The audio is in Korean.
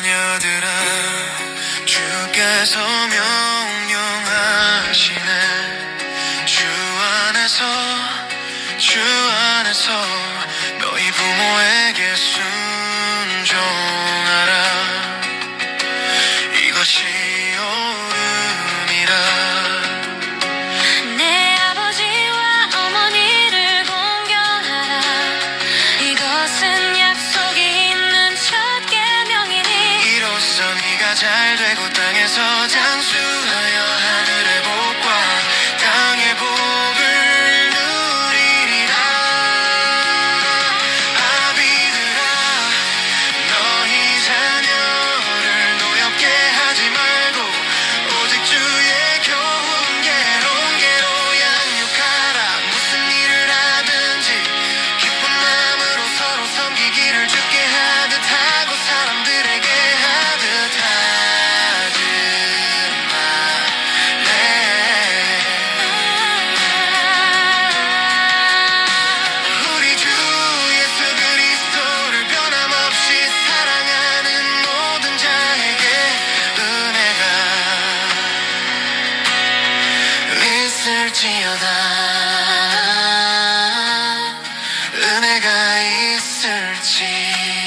자녀들아 주께서 명령하시네. 주 안에서 주 안에서 너희 부모에게 순종하라. 이것이 있을지어다. 은혜가 있을지.